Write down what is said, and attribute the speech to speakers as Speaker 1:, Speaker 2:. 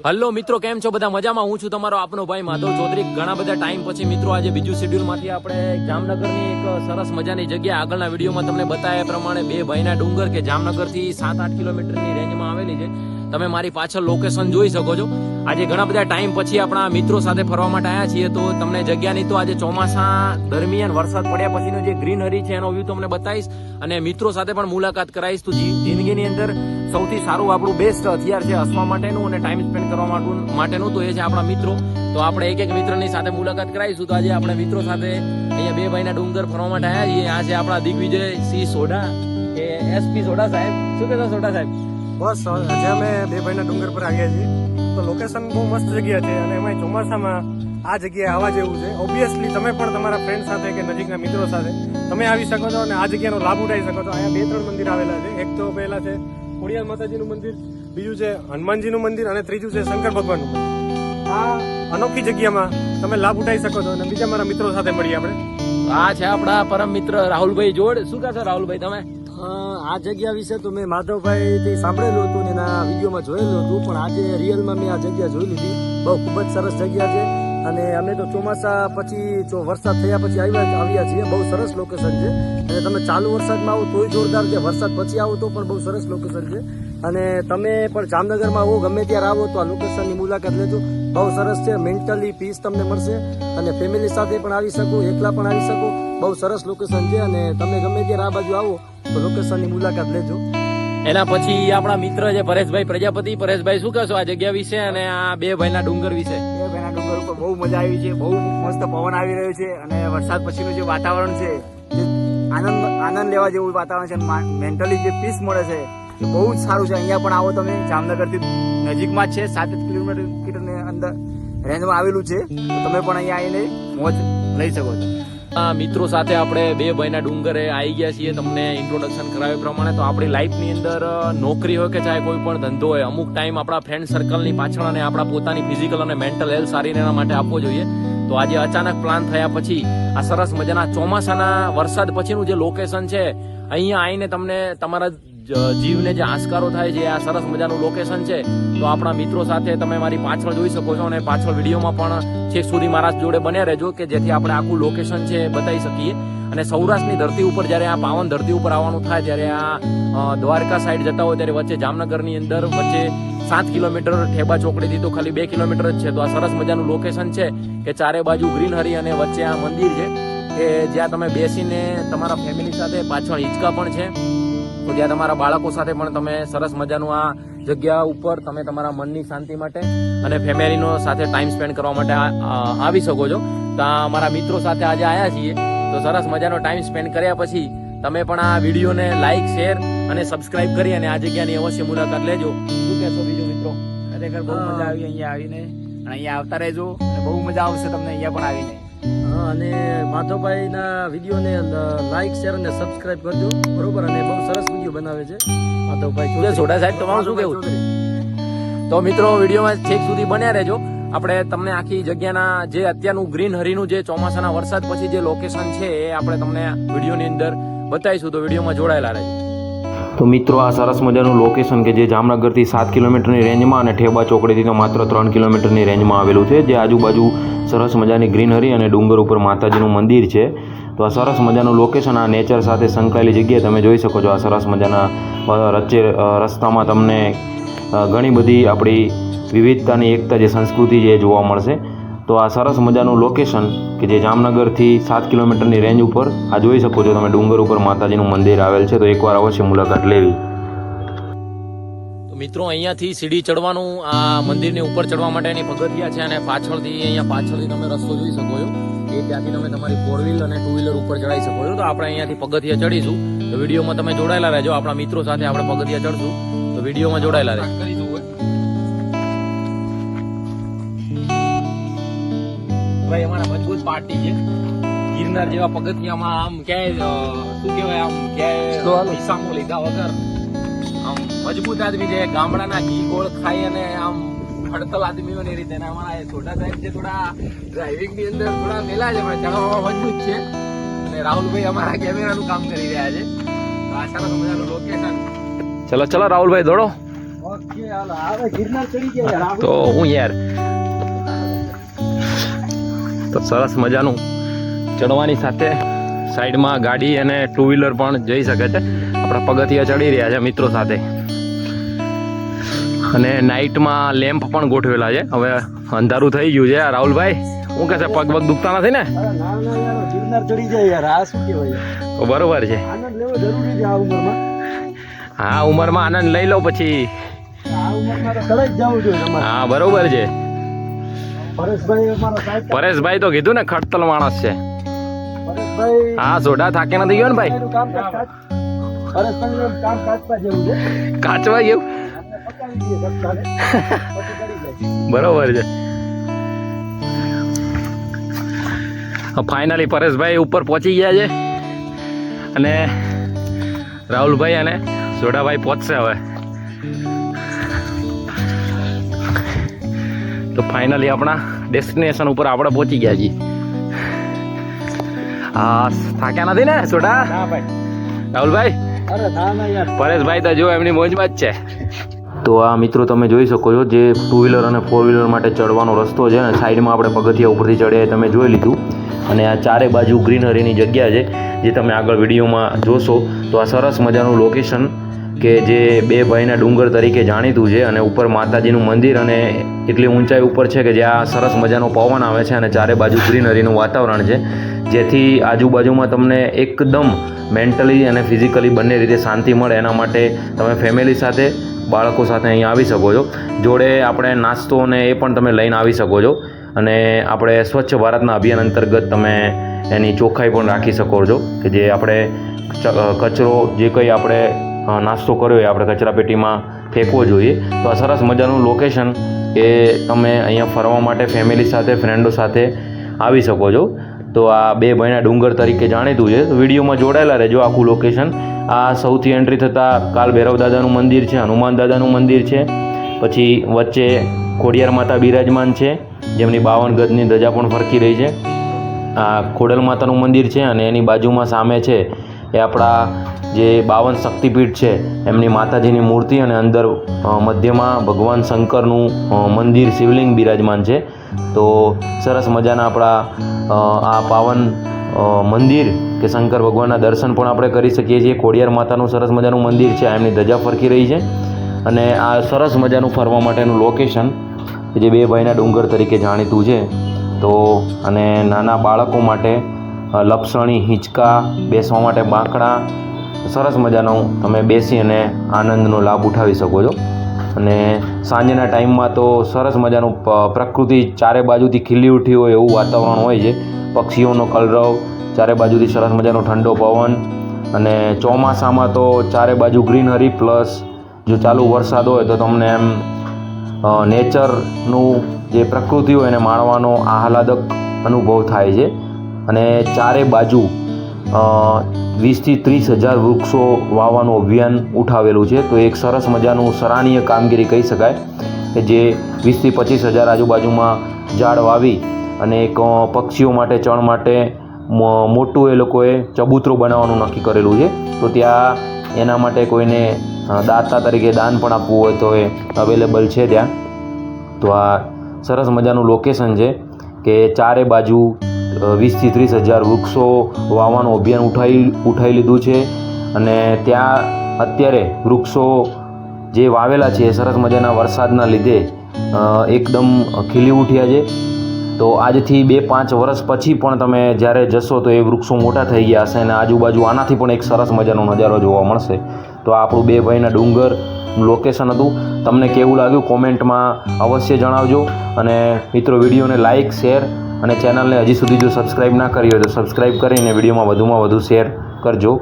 Speaker 1: Hello મિત્રો, કેમ છો બધા? મજામાં? હું છું તમારો આપનો ભાઈ માધવ ચૌધરી. ઘણા બધા ટાઈમ પછી મિત્રો, આજે બીજું શેડ્યુલમાંથી આપણે જામનગરની એક સરસ મજાની જગ્યા આગળના વિડીયોમાં તમને બતાવ્યા પ્રમાણે બે ભાઈના ડુંગર કે જામનગરથી સાત આઠ કિલોમીટરની રેન્જમાં આવેલી છે. તમે મારી પાછળ લોકેશન જોઈ શકો છો. આજે ઘણા બધા ટાઈમ પછી આપણા મિત્રો સાથે ફરવા માટે આવ્યા છીએ, તો તમને જગ્યાની તો આજે ચોમાસા દરમિયાન વરસાદ પડ્યા પછીનો જે ગ્રીનરી છે એનો વ્યૂ તમને બતાવીશ. અને મિત્રો સાથે પણ મુલાકાત કરાવીશ. તો જિંદગીની અંદર સૌથી સારું આપણું બેસ્ટ હથિયાર છે હસવા માટેનું અને ટાઈમ સ્પેન્ડ કરવા માટેનું તો એ છે આપણા મિત્રો. તો આપણે એક એક મિત્રની સાથે મુલાકાત કરાવીશું. તો આજે આપણે મિત્રો સાથે અહીંયા બે ભાઈના ડુંગર ફરવા માટે આવ્યા છીએ. આ છે આપણા દિગ્વિજય સિંહ સોઢા. કે એસપી સોઢા સાહેબ. શું કહેતા સોઢા સાહેબ?
Speaker 2: બસ આજે અમે બે ભાઈના ડુંગર પર આવ્યા છીએ. તો લોકેશન બહુ મસ્ત જગ્યા છે અને એમાં ચોમાસામાં આ જગ્યાએ આવવા જેવું છે. ઓબ્વિયસલી તમે પણ તમારા ફ્રેન્ડ સાથે કે નજીકના મિત્રો સાથે તમે આવી શકો છો અને આ જગ્યાનો લાભ ઉઠાવી શકો છો. અહીંયા બે ત્રણ મંદિર આવેલા છે. એક તો પહેલા છે ખોડિયાર માતાજીનું મંદિર બીજું છે હનુમાનજીનું મંદિર અને ત્રીજું છે શંકર ભગવાનનું મંદિર. આ અનોખી જગ્યામાં તમે લાભ ઉઠાવી શકો છો અને બીજા મારા મિત્રો સાથે મળીએ આપણે.
Speaker 1: આ છે આપણા પરમ મિત્ર રાહુલભાઈ જોડ. શું કહે છે રાહુલભાઈ તમે?
Speaker 3: આ જગ્યા વિશે તો મેં માધવભાઈ થી સાંભળેલું હતું ને એના વિડીયોમાં જોયેલું હતું પણ આજે રિયલમાં મેં આ જગ્યા જોઈ લીધી. બહુ ખૂબ જ સરસ જગ્યા છે. અને અમે તો ચોમાસા પછી જો વરસાદ થયા પછી આવ્યા આવ્યા છીએ. બહુ સરસ લોકેશન છે. અને તમે ચાલુ વરસાદમાં આવો તોય જોરદાર છે. વરસાદ પછી આવો તો પણ બહુ સરસ લોકેશન છે. અને તમે પણ જામનગરમાં આવો, ગમે ત્યારે આવો તો આ લોકેશનની મુલાકાત લેજો. બહુ સરસ છે. મેન્ટલી પીસ તમને મળશે. અને ફેમિલી સાથે પણ આવી શકો, એકલા પણ આવી શકો. બહુ સરસ લોકેશન છે. અને તમે ગમે ત્યારે આ બાજુ આવો તો લોકેશનની મુલાકાત લેજો.
Speaker 1: એના પછી આપણા મિત્ર છે પરેશભાઈ પ્રજાપતિ. પરેશભાઈ, શું કહેશો આ જગ્યા વિશે અને આ બે ભાઈના ડુંગર વિશે?
Speaker 4: ભાઈના ડુંગર ઉપર બહુ મજા આવી છે, બહુ મસ્ત પવન આવી રહ્યો છે અને વરસાદ પછીનું જે વાતાવરણ છે આનંદ આનંદ લેવા જેવું વાતાવરણ છે મેન્ટલી જે પીસ મળે છે, એ બહુ જ સારું છે. અહીંયા પણ આવો તમે, જામનગરથી નજીકમાં જ છે, સાત કિલોમીટર અંદર રેન્જમાં આવેલું છે. તો તમે પણ અહીંયા આવીને મોજ લઈ શકો છો.
Speaker 1: મિત્રો સાથે આપણે બે ભાઈના ડુંગરે આવી ગયા છીએ, તમને ઇન્ટ્રોડક્શન કરાવ્યા પ્રમાણે. તો આપણી લાઈફની અંદર નોકરી હોય કે ચાહે કોઈ પણ ધંધો હોય, અમુક ટાઈમ આપણા ફ્રેન્ડ સર્કલની પાછળ અને આપણા પોતાની ફિઝિકલ અને મેન્ટલ હેલ્થ સારી રહેવા માટે આપવો જોઈએ. તો આજે અચાનક પ્લાન થયા પછી, આ સરસ મજાના ચોમાસાના વરસાદ પછીનું જે લોકેશન છે, અહીંયા આવીને તમને તમારા જીવને જે આસકારો થાય છે, આ સરસ મજાનું લોકેશન છે, તો આપણા મિત્રો સાથે તમે મારી પાછળ જોઈ શકો છો અને પાછળ વિડીયોમાં પણ છેક સુધી મારા જોડે બન્યા રહેજો કે જેથી આપણે આખું લોકેશન છે બતાવી શકીએ. અને સૌરાષ્ટ્રની ધરતી ઉપર જ્યારે આ પાવન ધરતી ઉપર આવવાનું થાય, ત્યારે આ દ્વારકા સાઈડ જતા હોય, ત્યારે વચ્ચે જામનગરની અંદર વચ્ચે સાત કિલોમીટર ઠેબા ચોકડીથી તો ખાલી બે કિલોમીટર જ છે. તો આ સરસ મજાનું લોકેશન છે કે ચારે બાજુ ગ્રીનહરી અને વચ્ચે આ મંદિર છે કે જ્યાં તમે બેસીને તમારા ફેમિલી સાથે પાછળ હિંચકા પણ છે. તો ત્યાં તમારા બાળકો સાથે પણ તમે સરસ મજાનું આ જગ્યા ઉપર તમે તમારા મનની શાંતિ માટે અને ફેમિલીનો સાથે ટાઈમ સ્પેન્ડ કરવા માટે આવી શકો છો. તો આ અમારા મિત્રો સાથે આજે આવ્યા છીએ. તો સરસ મજાનો ટાઈમ સ્પેન્ડ કર્યા પછી તમે પણ આ વિડીયોને લાઈક શેર અને સબસ્ક્રાઇબ કરી અને આ જગ્યાની અવશ્ય મુલાકાત લેજો. શું કહેશો બીજો મિત્રો?
Speaker 4: ખરેખર બહુ મજા આવી અહીંયા આવીને. અને અહીંયા આવતા રહેજો અને બહુ મજા આવશે તમને અહીંયા પણ આવીને.
Speaker 3: અને માધવભાઈના વિડીયોને લાઈક શેર અને સબસ્ક્રાઇબ કરજો. બરોબર? અને બહુ સરસ વીડિયો બનાવે છે માધવભાઈ
Speaker 1: શું છે સોઢા સાહેબ તમારું શું કેવું તો મિત્રો વિડીયોમાં છેક સુધી બન્યા રહેજો. આપણે તમને આખી જગ્યાના જે અત્યારનું ગ્રીન હરીનું જે ચોમાસાના વરસાદ પછી જે લોકેશન છે એ આપણે તમને વિડીયોની અંદર બતાવીશું. તો વિડીયોમાં જોડાયેલા રહેજો. તો મિત્રો, આ સરસ મજાનું લોકેશન કે જે જામનગરથી સાત કિલોમીટરની રેન્જમાં અને ઠેબા ચોકડીથી તો માત્ર ત્રણ કિલોમીટરની રેન્જમાં આવેલું છે, જે આજુબાજુ સરસ મજાની ગ્રીનહરી અને ડુંગર ઉપર માતાજીનું મંદિર છે. તો આ સરસ મજાનું લોકેશન આ નેચર સાથે સંકળાયેલી જગ્યાએ તમે જોઈ શકો છો, આ સરસ મજાના રચે રસ્તામાં તમને ઘણી બધી આપણી વિવિધતાની એકતા જે સંસ્કૃતિ છે એ જોવા મળશે. તો આ સરસ મજાનું લોકેશન કે જે જામનગરથી સાત કિલોમીટરની રેન્જ ઉપર આ જોઈ શકો છો તમે ડુંગર ઉપર માતાજીનું મંદિર આવેલ છે, તો એકવાર અવશ્ય મુલાકાત લેવી. મિત્રો, અહીંયાથી સીડી ચડવાનું, આ મંદિરની ઉપર ચડવા માટેની પગથિયા છે અને પાછળથી, અહીંયા પાછળથી તમે રસ્તો જોઈ શકો છો એ ત્યાંથી તમે તમારી ફોર વ્હીલ અને ટુ વ્હીલર ઉપર ચડાવી શકો છો. તો આપણે અહીંયાથી પગથિયા ચડીશું. તો વિડીયોમાં તમે જોડાયેલા રહેજો. આપણા મિત્રો સાથે આપણે પગથિયા ચડશું. તો વિડીયોમાં જોડાયેલા રહેજો. ભાઈ અમારા મજબૂત પાર્ટી છે. ગિરનાર જેવા પગથિયામાં આમ ક્યાંય શું કહેવાય આમ ક્યાંય પૈસામો લીધા વગર આમ મજબૂત આદમી છે. ગામડાના ઘી ગોળ ખાઈ અને આમ હડતલ આદમીઓની રીતે. અમારા એ છોટા સાહેબ છે થોડા ડ્રાઇવિંગની અંદર થોડા મેલા છે પણ ચડવામાં મજબૂત છે. અને રાહુલભાઈ અમારા કેમેરાનું કામ કરી રહ્યા છે. તો આ સરસ મજાનું લોકેશન ચલો ચલો રાહુલભાઈ દોડો.
Speaker 3: ઓકે હવે ગિરનાર ચડી ગયા.
Speaker 1: તો હું યાર તો સરસ મજાનું ચડવાની સાથે સાઈડમાં ગાડી અને ટુ વ્હીલર પણ જઈ શકે છે. આપણા પગથિયા ચડી રહ્યા છે મિત્રો સાથે. અને નાઇટમાં લેમ્પ પણ ગોઠવેલા છે. હવે અંધારું થઈ ગયું છે. રાહુલભાઈ શું કહે છે? પગ પગ દુખતા નથી ને? બરોબર છે. હા ઉંમરમાં આનંદ લઈ લો પછી. હા બરોબર છે.
Speaker 3: પરેશભાઈ
Speaker 1: તો કીધું ને ખડતલ માણસ છે. હા સોડા થાકે નથી ગયો ને ભાઈ?
Speaker 3: જેવું
Speaker 1: કાચવા
Speaker 3: જાય
Speaker 1: બરોબર છે. ફાઇનલી પરેશભાઈ ઉપર પહોંચી ગયા છે. અને રાહુલભાઈ અને સોડાભાઈ પહોંચશે હવે. તો ફાઇનલી આપણા ડેસ્ટિનેશન ઉપર આપણે પહોંચી ગયા છીએ. હા થાક્યા નથી ને
Speaker 2: છોટા? ભાઈ.
Speaker 1: રાહુલભાઈ?
Speaker 3: ના ના
Speaker 1: પરેશભાઈ તો જો એમની મોજમાં જ છે. તો આ મિત્રો તમે જોઈ શકો છો જે ટુ વ્હીલર અને ફોર વ્હીલર માટે ચડવાનો રસ્તો છે અને સાઈડમાં આપણે પગથિયા ઉપરથી ચડ્યા તમે જોઈ લીધું. અને આ ચારે બાજુ ગ્રીનરીની જગ્યા છે જે તમે આગળ વિડીયોમાં જોશો તો આ સરસ મજાનું લોકેશન કે જે બે ભાઈના ડુંગર તરીકે જાણીતું છે અને ઉપર માતાજીનું મંદિર અને એટલી ઊંચાઈ ઉપર છે કે જ્યાં સરસ મજાનો પવન આવે છે અને ચારે બાજુ ગ્રીનરીનું વાતાવરણ છે. જેથી આજુબાજુમાં તમને એકદમ મેન્ટલી અને ફિઝિકલી બંને રીતે શાંતિ મળે. એના માટે તમે ફેમિલી સાથે, બાળકો સાથે અહીંયા આવી શકો છો. જોડે આપણે નાસ્તો અને એ પણ તમે લઈને આવી શકો છો. અને આપણે સ્વચ્છ ભારતના અભિયાન અંતર્ગત તમે એની ચોખ્ખાઈ પણ રાખી શકો છો કે જે આપણે કચરો જે કંઈ આપણે નાસ્તો કર્યો એ આપણે કચરાપેટીમાં ફેંકવો જોઈએ. તો આ સરસ મજાનું લોકેશન કે તમે અહીંયા ફરવા માટે ફેમિલી સાથે ફ્રેન્ડો સાથે આવી શકો છો. તો આ બે ભાઈના ડુંગર તરીકે જાણીતું છે. તો વિડીયોમાં જોડાયેલા રહેજો આખું લોકેશન આ સૌથી એન્ટ્રી થતાં કાલ ભૈરવ દાદાનું મંદિર છે, હનુમાન દાદાનું મંદિર છે. પછી વચ્ચે ખોડિયાર માતા બિરાજમાન છે. જેમની બાવન ગજની ધજા પણ ફરકી રહી છે. આ ખોડલ માતાનું મંદિર છે અને એની બાજુમાં સામે છે એ આપણા જે બાવન શક્તિપીઠ છે, એમની માતાજીની મૂર્તિ અને અંદર મધ્યમાં ભગવાન શંકરનું મંદિર શિવલિંગ બિરાજમાન છે. તો સરસ મજાના આપણા આ પાવન મંદિર કે શંકર ભગવાનના દર્શન પણ આપણે કરી શકીએ છીએ. ખોડિયાર માતાનું સરસ મજાનું મંદિર છે એમની ધજા ફરકી રહી છે. અને આ સરસ મજાનું ફરવા માટેનું લોકેશન જે બે ભાઈના ડુંગર તરીકે જાણીતું છે. તો, અને નાના બાળકો માટે લપસણી, હિંચકા, બેસવા માટે બાંકડા સરસ મજાનું તમે બેસી અને આનંદનો લાભ ઉઠાવી શકો છો. અને સાંજના ટાઈમમાં તો સરસ મજાનું પ્રકૃતિ ચારે બાજુથી ખીલી ઉઠી હોય એવું વાતાવરણ હોય છે. પક્ષીઓનો કલરવ, ચારે બાજુથી સરસ મજાનો ઠંડો પવન અને ચોમાસામાં તો ચારે બાજુ ગ્રીનરી પ્લસ જો ચાલુ વરસાદ હોય તો તમને એમ નેચરનું જે પ્રકૃતિ હોય એને માણવાનો આહલાદક અનુભવ થાય છે. અને ચારે બાજુ વીસથી ત્રીસ હજાર વૃક્ષો વાવવાનું અભિયાન ઉઠાવેલું છે. તો એક સરસ મજાનું સરાહનીય કામગીરી કહી શકાય કે જે વીસથી પચીસ હજાર આજુબાજુમાં ઝાડ વાવી અને એક પક્ષીઓ માટે, ચણ માટે મોટું એ લોકોએ ચબૂતરો બનાવવાનું નક્કી કરેલું છે. તો ત્યાં એના માટે કોઈને દાતા તરીકે દાન પણ આપવું હોય તો એ અવેલેબલ છે ત્યાં. તો આ સરસ મજાનું લોકેશન છે કે ચારે બાજુ વીસથી ત્રીસ હજાર વૃક્ષો વાવવાનું અભિયાન ઉઠાવી ઉઠાવી લીધું છે. અને ત્યાં અત્યારે વૃક્ષો જે વાવેલા છે, એ સરસ મજાના વરસાદના લીધે એકદમ ખીલી ઉઠ્યા છે. તો આજથી બે પાંચ વર્ષ પછી પણ તમે જ્યારે જશો તો એ વૃક્ષો મોટા થઈ ગયા હશે અને આજુબાજુ આનાથી પણ એક સરસ મજાનો નજારો જોવા મળશે. તો આપણું બે ભાઈના ડુંગર લોકેશન હતું. તમને કેવું લાગ્યું કોમેન્ટમાં અવશ્ય જણાવજો. અને મિત્રો, વિડીયોને લાઇક શેર અને ચેનલને હજી સુધી જો સબસ્ક્રાઈબ ના કરી હોય તો સબસ્ક્રાઈબ કરીને વિડીયોમાં વધુમાં વધુ શેર કરજો.